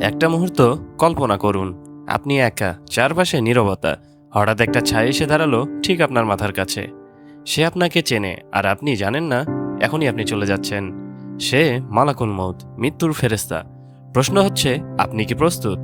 একটা মুহূর্ত কল্পনা করুন। আপনি একা, চারপাশে নীরবতা। হঠাৎ একটা ছায়া এসে দাঁড়াল ঠিক আপনার মাথার কাছে। সে আপনাকে চেনে আর আপনি জানেন না, এখনই আপনি চলে যাচ্ছেন। সে মালাকুল মৌত মৃত্যুর ফেরেস্তা প্রশ্ন হচ্ছে, আপনি কি প্রস্তুত?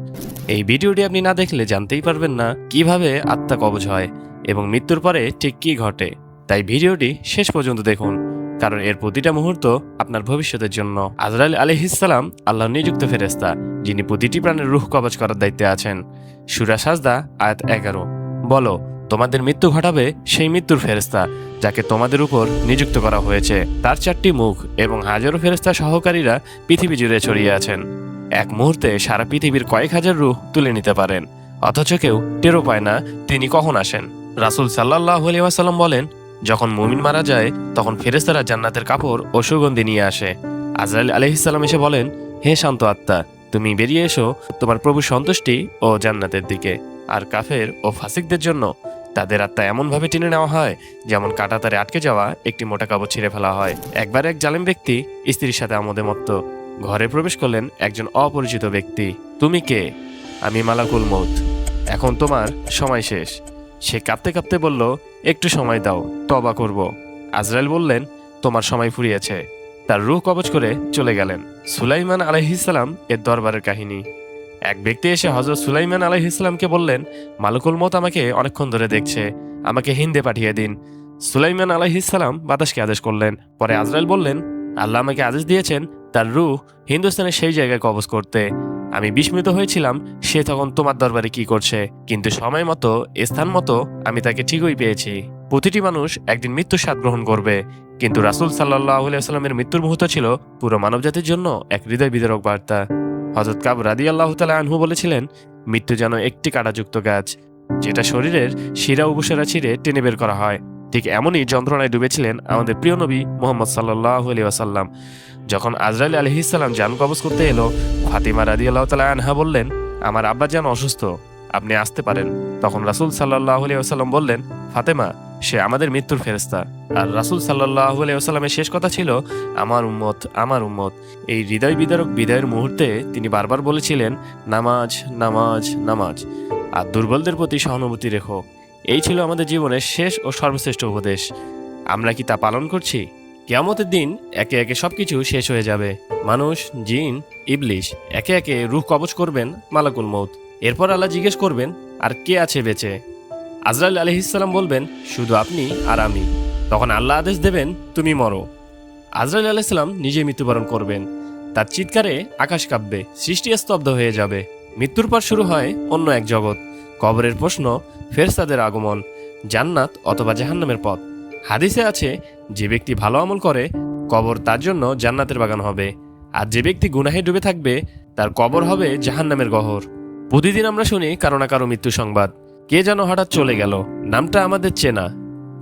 এই ভিডিওটি আপনি না দেখলে জানতেই পারবেন না কীভাবে আত্মা কবজ হয় এবং মৃত্যুর পরে ঠিক কী ঘটে। তাই ভিডিওটি শেষ পর্যন্ত দেখুন, কারণ এর প্রতিটা মুহূর্ত আপনার ভবিষ্যতের জন্য। আজরাইল আলহিসাল্লাম আল্লাহ নিযুক্ত ফেরেস্তা যিনি প্রতিটি প্রাণের রুহ কবজ করার দায়িত্বে আছেন। সুরা সাজদা, আয়াত এগারো। বলো, তোমাদের মৃত্যু ঘটাবে সেই মৃত্যুর ফেরেস্তা যাকে তোমাদের উপর নিযুক্ত করা হয়েছে। তার চারটি মুখ এবং হাজারো ফেরেস্তা সহকারীরা পৃথিবী জুড়ে ছড়িয়ে আছেন। এক মুহূর্তে সারা পৃথিবীর কয়েক হাজার রুহ তুলে নিতে পারেন। অথচ কেউ টেরো পায় না তিনি কখন আসেন। রাসুল সাল্লাহ আলিয়াসাল্লাম বলেন, যখন মুমিন মারা যায়, তখন ফেরেস্তারা জান্নাতের কাপড় ও সুগন্ধি নিয়ে আসে। আজরাইল আলহিসাল্লাম এসে বলেন, হে শান্ত আত্মা তুমি বেরিয়ে এসো, তোমার প্রভু সন্তুষ্টি ও জান্নাতের দিকে। আর কাফের ও ফাসিকদের জন্য তাদের আত্মা এমনভাবে টেনে নেওয়া হয়, যেমন কাটাতারে আটকে যাওয়া, একটি মোটা কাপড় ছিঁড়ে ফেলা হয়। একবার এক জালেম ব্যক্তি স্ত্রীর সাথে আমোদে মত্ত। ঘরে প্রবেশ করলেন একজন অপরিচিত ব্যক্তি। তুমি কে? আমি মালাকুল মৌত এখন তোমার সময় শেষ। সে কাঁপতে কাঁপতে বলল, একটু সময় দাও তবা করব। আজরাইল বললেন, তোমার সময় ফুরিয়েছে। তার রুহ কবচ করে চলে গেলেন। সুলাইমান আলহিসাল্লাম এর দরবারের কাহিনী। এক ব্যক্তি এসে হজরত সুলাইমান আলহিসাল্লামকে বললেন, মালকুল মত আমাকে অনেকক্ষণ ধরে দেখছে, আমাকে হিন্দে পাঠিয়ে দিন। সুলাইমান আলহিসাল্লাম বাতাসকে আদেশ করলেন। পরে আজরাইল বললেন, আল্লাহ আমাকে আদেশ দিয়েছেন তার রুহ হিন্দুস্তানের সেই জায়গায় কবজ করতে। আমি বিস্মিত হয়েছিলাম, সে তখন তোমার দরবারে কি করছে, কিন্তু সময় মতো, স্থান মতো আমি তাকে ঠিকই পেয়েছি। প্রতিটি মানুষ একদিন মৃত্যুর স্বাদ গ্রহণ করবে কিন্তু রাসুল সাল্লাহ আলাইস্লামের মৃত্যুর মুহূর্ত ছিল পুরো মানবজাতির জন্য এক হৃদয় বিদারক বার্তা। হজরত কাব রাদি আল্লাহ তালা আনহু বলেছিলেন, মৃত্যু যেন একটি কাঁটাযুক্ত গাছ, যেটা শরীরের শিরা উপসেরা ছিঁড়ে টেনে বের করা হয়। ঠিক এমনই যন্ত্রণায় ডুবেছিলেন আমাদের প্রিয় নবী মোহাম্মদ সাল্লাহ আলি আসাল্লাম যখন আজরাইল আলহিসাল্লাম জান কবজ করতে এলো, ফাতিমা রাদি আল্লাহ তালা আনহা বললেন, আমার আব্বা যেন অসুস্থ, আপনি আসতে পারেন। তখন রাসুল সাল্লাহ আলি আসাল্লাম বললেন, ফাতেমা সে আমাদের মৃত্যুর ফেরেস্তা আর রাসুল সাল্লাহ আলি আসাল্লামের শেষ কথা ছিল, আমার উম্মত আমার উম্মত। এই হৃদয় বিদারক বিদায়ের মুহূর্তে তিনি বারবার বলেছিলেন, নামাজ নামাজ নামাজ। আর দুর্বলদের প্রতি সহানুভূতি রেখো। এই ছিল আমাদের জীবনের শেষ ও সর্বশ্রেষ্ঠ উপদেশ। আমরা কি তা পালন করছি? কেয়ামতের দিন একে একে সবকিছু শেষ হয়ে যাবে। মানুষ, জিন, ইবলিশ একে একে রুহ কবচ করবেন মালাকুল মৌত এরপর আল্লাহ জিজ্ঞেস করবেন, আর কে আছে বেঁচে? আজরাইল আলহিসাল্লাম বলবেন, শুধু আপনি আর আমি। তখন আল্লাহ আদেশ দেবেন, তুমি মরো। আজরাইল আলাইসাল্লাম নিজে মৃত্যুবরণ করবেন। তার চিৎকারে আকাশ কাঁপবে, সৃষ্টি স্তব্ধ হয়ে যাবে। মৃত্যুর পর শুরু হয় অন্য এক জগৎ। কবরের প্রশ্ন ফেরসাদের আগমন, জান্নাত অথবা জাহান্নামের পথ। হাদিসে আছে, যে ব্যক্তি ভালো আমল করে, কবর তার জন্য জান্নাতের বাগান হবে। আর যে ব্যক্তি গুনাহে ডুবে থাকবে, তার কবর হবে জাহান্নামের গহর। প্রতিদিন আমরা শুনি কারও না কারও মৃত্যু সংবাদ। কে যেন হঠাৎ চলে গেল? নামটা আমাদের চেনা।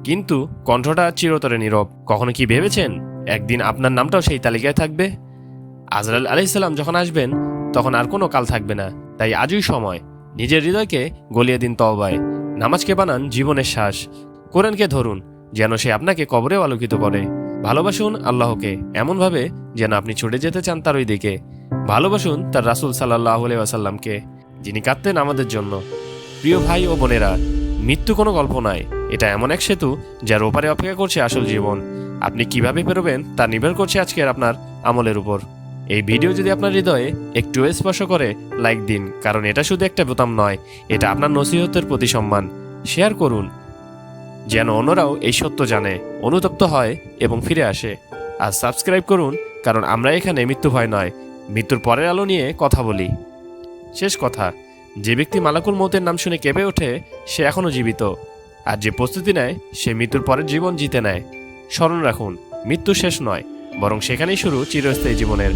কিন্তু কণ্ঠটা চিরতরে নীরব। কখনো কি ভেবেছেন? একদিন আপনার নামটাও সেই তালিকায় থাকবে? আজরাল আলাইসাল্লাম যখন আসবেন, তখন আর কোনো কাল থাকবে না। তাই আজই সময়। নিজের হৃদয়কে গলিয়ে দিন তওবায়। নামাজকে বানান জীবনের শ্বাস। কোরআনকে ধরুন, যেন সে আপনাকে কবরেও আলোকিত করে। ভালোবাসুন আল্লাহকে, এমনভাবে যেন আপনি ছুটে যেতে চান তার ওই দিকে। ভালোবাসুন তার রাসুল সাল্লাহ আসাল্লামকে যিনি কাঁদতেন আমাদের জন্য। প্রিয় ভাই ও বোনেরা, মৃত্যু কোনো গল্প নয়। এটা এমন এক সেতু যার ওপারে অপেক্ষা করছে আসল জীবন। আপনি কীভাবে পেরোবেন তা নির্ভর করছে আজকের আপনার আমলের উপর। এই ভিডিও যদি আপনার হৃদয়ে একটু স্পর্শ করে, লাইক দিন, কারণ এটা শুধু একটা বোতাম নয়, এটা আপনার নসিহতের প্রতি সম্মান। শেয়ার করুন, যেন অন্যরাও এই সত্য জানে, অনুতপ্ত হয় এবং ফিরে আসে। আর সাবস্ক্রাইব করুন, কারণ আমরা এখানে মৃত্যু ভয় নয়, মৃত্যুর পরের আলো নিয়ে কথা বলি। শেষ কথা যে ব্যক্তি মালাকুল মৌতের নাম শুনে কেঁপে ওঠে, সে এখনও জীবিত। আর যে প্রস্তুতি নেয়, সে মৃত্যুর পরের জীবন জিতে নেয়। স্মরণ রাখুন, মৃত্যু শেষ নয়, বরং সেখানেই শুরু চিরস্থায়ী জীবনের।